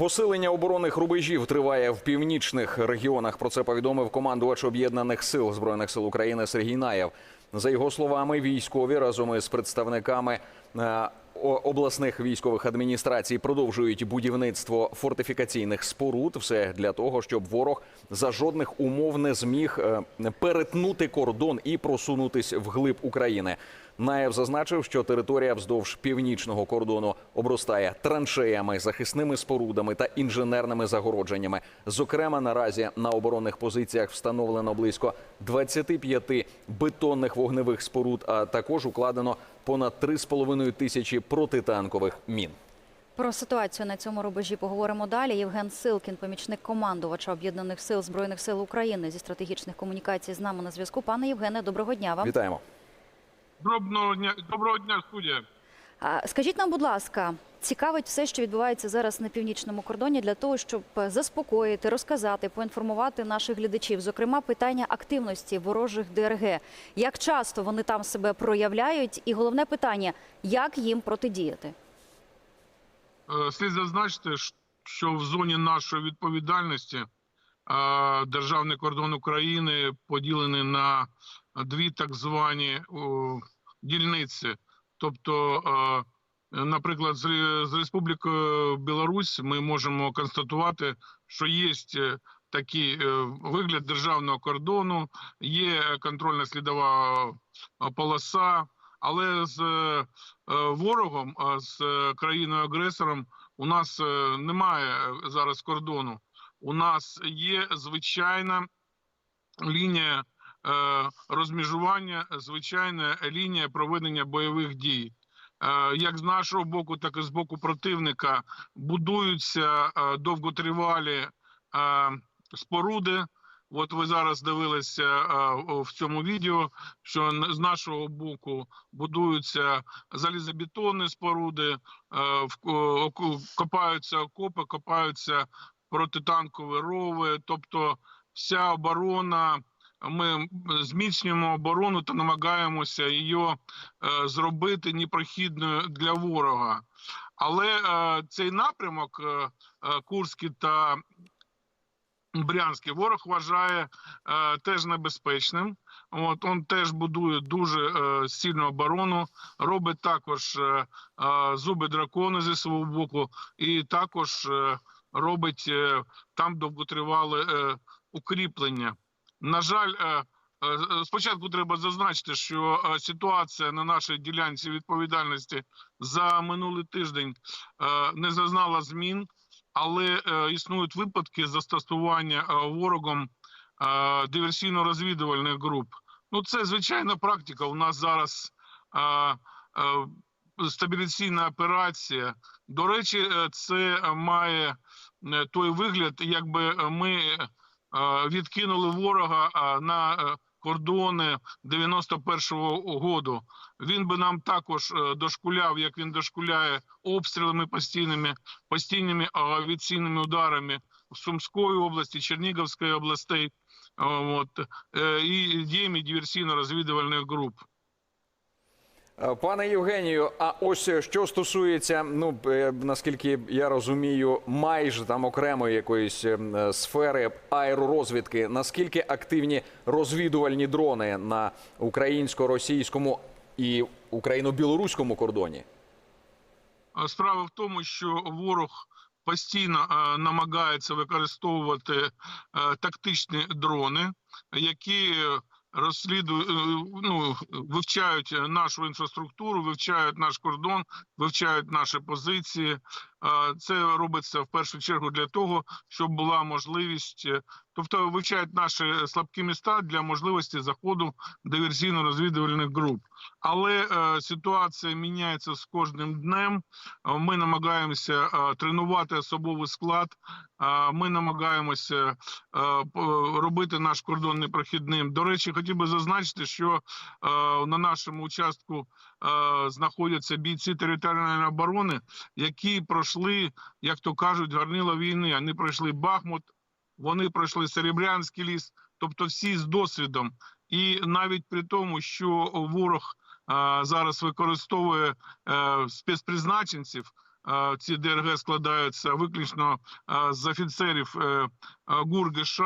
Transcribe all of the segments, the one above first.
Посилення оборонних рубежів триває в північних регіонах. Про це повідомив командувач об'єднаних сил збройних сил України Сергій Наєв. За його словами, військові разом із представниками е, обласних військових адміністрацій продовжують будівництво фортифікаційних споруд. Все для того, щоб ворог за жодних умов не зміг е, перетнути кордон і просунутись вглиб України. Наєв зазначив, що територія вздовж північного кордону обростає траншеями, захисними спорудами та інженерними загородженнями. Зокрема, наразі на оборонних позиціях встановлено близько 25 бетонних вогневих споруд, а також укладено понад 3,5 тисячі протитанкових мін. Про ситуацію на цьому рубежі поговоримо далі. Євген Силкін, помічник командувача об'єднаних сил збройних сил України зі стратегічних комунікацій, з нами на зв'язку. Пане Євгене, доброго дня вам. Вітаємо. Доброго дня, доброго дня, студія. Скажіть нам, будь ласка, цікавить все, що відбувається зараз на північному кордоні, для того, щоб е, заспокоїти, розказати, поінформувати наших глядачів. Зокрема, питання активності ворожих ДРГ. Як часто вони там себе проявляють? І головне питання, як їм протидіяти? Е, Слід зазначити, що в зоні нашої відповідальності е, державний кордон України поділений на дві так звані дільниці. Тобто, наприклад, з з Республікою Білорусь ми можемо констатувати, що є такий е, вигляд державного кордону, є контрольно-слідова е, полоса, але з е, ворогом, з е, країною-агресором у нас е, немає е, зараз кордону. У нас є звичайна лінія е, розмежування, звичайна лінія проведення бойових дій. Е, Як з нашого боку, так і з боку противника будуються е, довготривалі е, споруди. От ви зараз дивилися в цьому відео, що з нашого боку будуються залізобетонні споруди, копаються окопи, копаються протитанкові рови. Тобто, вся оборона. Ми зміцнюємо оборону та намагаємося її е, зробити непрохідною для ворога. Але е, цей напрямок е, Курський та Брянський ворог вважає е, теж небезпечним. От він теж будує дуже е, сильну оборону, робить також е, зуби дракони зі свого боку, і також е, робить е, там довготривале е, укріплення. На жаль, е, е, спочатку треба зазначити, що е, ситуація на нашій ділянці відповідальності за минулий тиждень не зазнала змін але існують випадки застосування ворогом диверсійно-розвідувальних груп. Ну, це звичайна практика. У нас зараз стабіляційна операція. До речі, це має той вигляд, якби ми відкинули ворога е, на е, кордони 91-го году. Він би нам також е, дошкуляв, як він дошкуляє обстрілами постійними, постійними авіаційними ударами в Сумської області, Чернігівської областей, е, от, е, і діями диверсійно-розвідувальних груп. Е, Пане Євгенію, а ось е, що стосується, ну е, наскільки я розумію, майже там окремої якоїсь сфери аеророзвідки, наскільки активні розвідувальні дрони на українсько-російському і україно-білоруському кордоні? Справа в тому, що ворог постійно е, намагається використовувати е, тактичні дрони, які розслідують, е, ну, вивчають нашу інфраструктуру, вивчають наш кордон, вивчають наші позиції. Це робиться в першу чергу для того, щоб була можливість, е, тобто вивчають наші слабкі міста для можливості заходу диверсійно-розвідувальних груп. Але е, ситуація міняється з кожним днем. Ми намагаємося тренувати особовий склад. Ми намагаємося е, робити наш кордон непрохідним. До речі, хотів би зазначити, що на нашому участку знаходяться бійці територіальної оборони, які пройшли, як то кажуть, гарнило війни. Вони пройшли Бахмут, вони пройшли Серебрянський ліс, тобто всі з досвідом. І навіть при тому, що ворог е, зараз використовує е, спецпризначенців, е, ці ДРГ складаються виключно е, з офіцерів е, е, ГУР ГШ.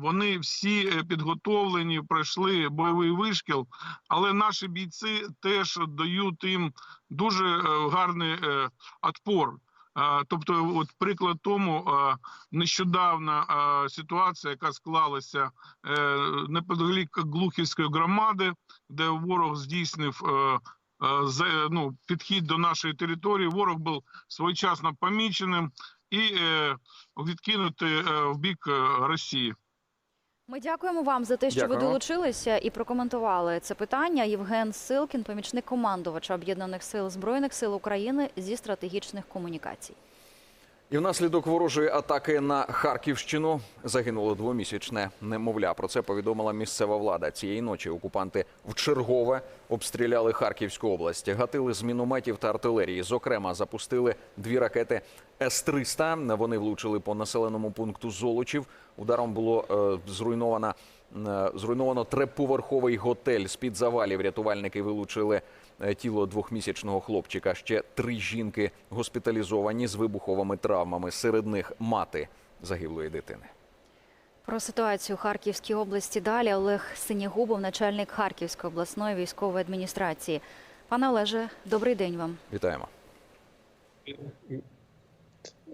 Вони всі е, підготовлені, пройшли бойовий вишкіл, але наші бійці теж дають їм дуже е, гарний е, отпор. Тобто, от приклад тому нещодавна ситуація, яка склалася неподалік Глухівської громади, де ворог здійснив ну, підхід до нашої території. Ворог був своєчасно поміченим і е, відкинутий е, в бік е, Росії. Ми дякуємо вам за те, що ви долучилися і прокоментували це питання. Євген Силкін, помічник командувача об'єднаних сил збройних сил України зі стратегічних комунікацій. І внаслідок ворожої атаки на Харківщину загинуло двомісячне немовля. Про це повідомила місцева влада. Цієї ночі окупанти вчергове обстріляли Харківську область, гатили з мінометів та артилерії. Зокрема, запустили дві ракети С-300. Вони влучили по населеному пункту Золочів. Ударом було е, зруйновано, е, зруйновано триповерховий готель. З під завалів рятувальники вилучили тіло двохмісячного хлопчика. Ще три жінки госпіталізовані з вибуховими травмами. Серед них мати загиблої дитини. Про ситуацію у Харківській області далі Олег Синєгубов, начальник Харківської обласної військової адміністрації. Пане Олеже, добрий день вам. Вітаємо.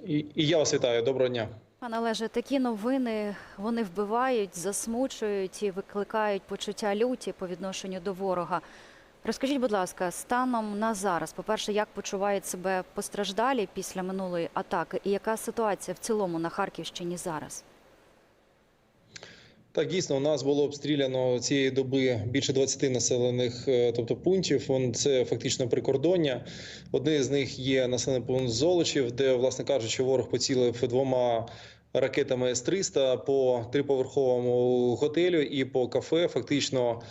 І, і я вас вітаю. Доброго дня. Пане Олеже, такі новини вони вбивають, засмучують і викликають почуття люті по відношенню до ворога. Розкажіть, будь ласка, станом на зараз, по-перше, як почувають себе постраждалі після минулої атаки, і яка ситуація в цілому на Харківщині зараз? Так, дійсно, у нас було обстріляно цієї доби більше 20 населених, е, тобто пунктів. Це фактично прикордоння. Одне з них є населений пункт Золочів, де, власне кажучи, ворог поцілив двома ракетами С-300 по триповерховому готелю і по кафе. Фактично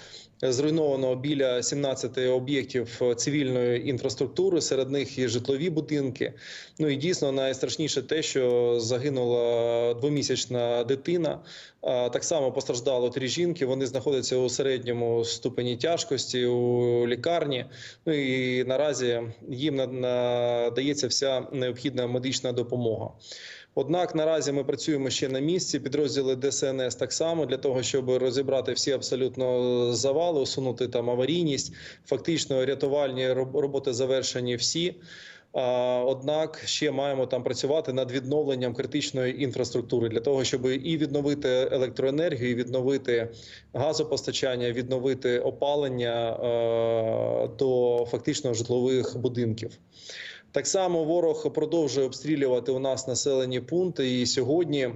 зруйновано біля 17 об'єктів цивільної інфраструктури. Серед них і житлові будинки. Ну і дійсно найстрашніше те, що загинула двомісячна дитина. Так само постраждало три жінки. Вони знаходяться у середньому ступені тяжкості у лікарні. Ну і наразі їм на- надається вся необхідна медична допомога. Однак наразі ми працюємо ще на місці. Підрозділи ДСНС так само для того, щоб розібрати всі абсолютно завали, усунути там аварійність. Фактично рятувальні роботи завершені всі. Однак ще маємо там працювати над відновленням критичної інфраструктури для того, щоб і відновити електроенергію, і відновити газопостачання, відновити опалення до фактично житлових будинків. Так само ворог продовжує обстрілювати у нас населені пункти. І сьогодні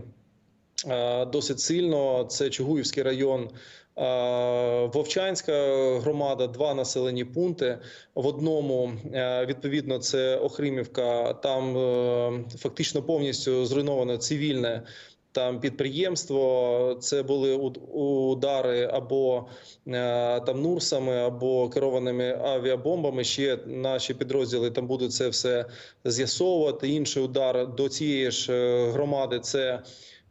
е, досить сильно це Чугуївський район. е, Вовчанська громада, два населені пункти. В одному е, відповідно це Охримівка. Там фактично повністю зруйновано цивільне там підприємство. Це були удари або е, там нурсами, або керованими авіабомбами. Ще наші підрозділи там будуть це все з'ясовувати. Інший удар до цієї ж е, громади це.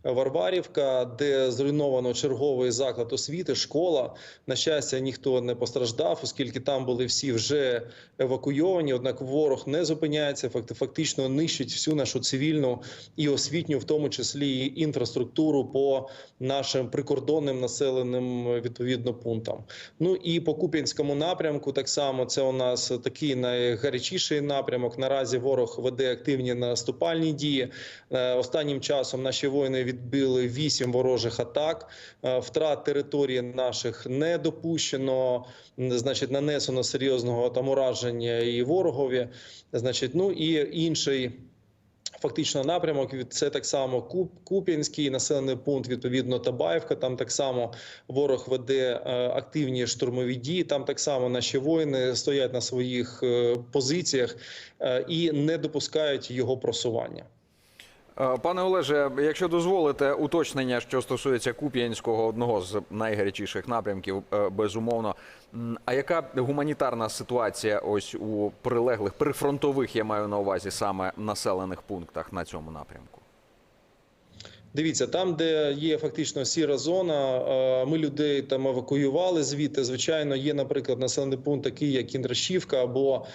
Варварівка, де зруйновано черговий заклад освіти, школа. На щастя, ніхто не постраждав, оскільки там були всі вже евакуйовані. Однак ворог не зупиняється, факти- фактично нищить всю нашу цивільну і освітню, в тому числі і інфраструктуру по нашим прикордонним населеним відповідно пунктам. Ну і по Куп'янському напрямку так само це у нас такий найгарячіший напрямок. Наразі ворог веде активні наступальні дії. Е, Останнім часом наші воїни відбили вісім ворожих атак. Е, Втрат території наших не допущено. Значить, нанесено серйозного там ураження і ворогові. Значить, ну і інший. Фактично напрямок від- це так само Куп, Куп'янський населений пункт, відповідно Табаївка. Там так само ворог веде е, активні штурмові дії. Там так само наші воїни стоять на своїх е, позиціях і не допускають його просування. Е, Пане Олеже, якщо дозволите уточнення, що стосується Куп'янського, одного з найгарячіших напрямків, е, безумовно. А яка гуманітарна ситуація ось у прилеглих прифронтових, я маю на увазі саме населених пунктах на цьому напрямку? Дивіться, там, де є фактично сіра зона, ми людей там евакуювали звідти. Звичайно, є, наприклад, населений пункт, такий як Кіндрашівка, або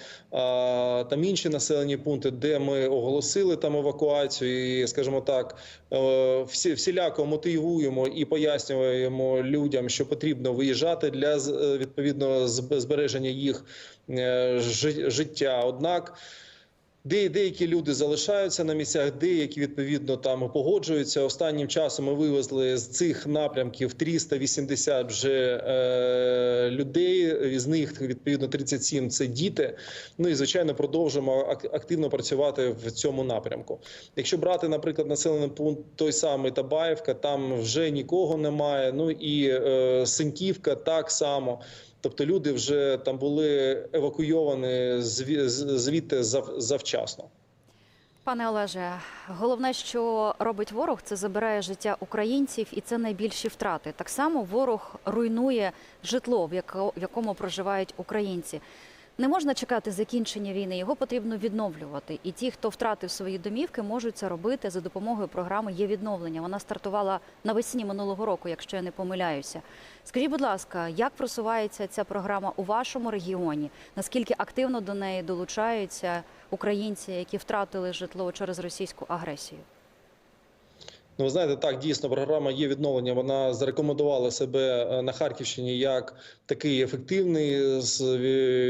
там інші населені пункти, де ми оголосили там евакуацію, і, скажімо так, е, всі всіляко мотивуємо і пояснюємо людям, що потрібно виїжджати для е, відповідно збереження їх е, життя. Однак. Де деякі люди залишаються на місцях, деякі відповідно там погоджуються. Останнім часом ми вивезли з цих напрямків 380 вже е, людей. Із них відповідно 37 – це діти. Ну і звичайно продовжимо ак- активно працювати в цьому напрямку. Якщо брати, наприклад, населений пункт той самий Табаївка, там вже нікого немає. Ну і е, Синьківка так само. Тобто люди вже там були евакуйовані зві- звідти завчасно. Пане Олеже, головне, що робить ворог, це забирає життя українців, і це найбільші втрати. Так само ворог руйнує житло, в якому проживають українці. Не можна чекати закінчення війни, його потрібно відновлювати. І ті, хто втратив свої домівки, можуть це робити за допомогою програми є відновлення. Вона стартувала навесні минулого року, якщо я не помиляюся. Скажіть, будь ласка, як просувається ця програма у вашому регіоні? Наскільки активно до неї долучаються українці, які втратили житло через російську агресію? Ну, ви знаєте, так дійсно програма є відновлення. Вона зарекомендувала себе е, на Харківщині як такий ефективний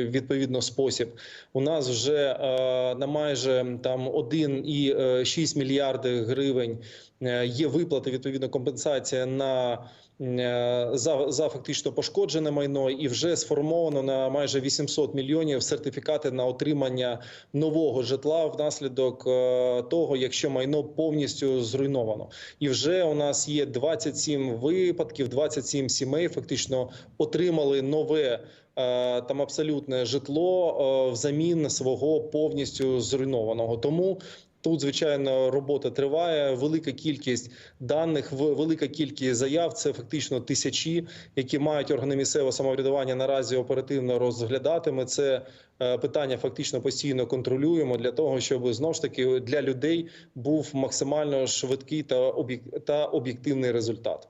відповідно спосіб. У нас вже е, на майже там 1,6 мільярди гривень е, є виплати, відповідно компенсація на е, за, за фактично пошкоджене майно, і вже сформовано на майже 800 мільйонів сертифікати на отримання нового житла внаслідок е, того, якщо майно повністю зруйновано. І вже у нас є 27 випадків, 27 сімей фактично отримали нове. е, Там абсолютне житло е, взамін свого повністю зруйнованого. Тому тут, звичайно, робота триває. Велика кількість даних, велика кількість заяв. Це фактично тисячі, які мають органи місцевого самоврядування наразі оперативно розглядати. Ми це е, питання фактично постійно контролюємо для того, щоб знову ж таки для людей був максимально швидкий та об'єктивний результат.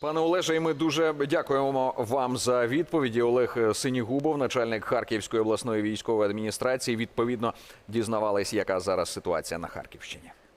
Пане Олеже, і ми дуже дякуємо вам за відповіді. Олег Синігубов, начальник Харківської обласної військової адміністрації, відповідно дізнавались, яка зараз ситуація на Харківщині.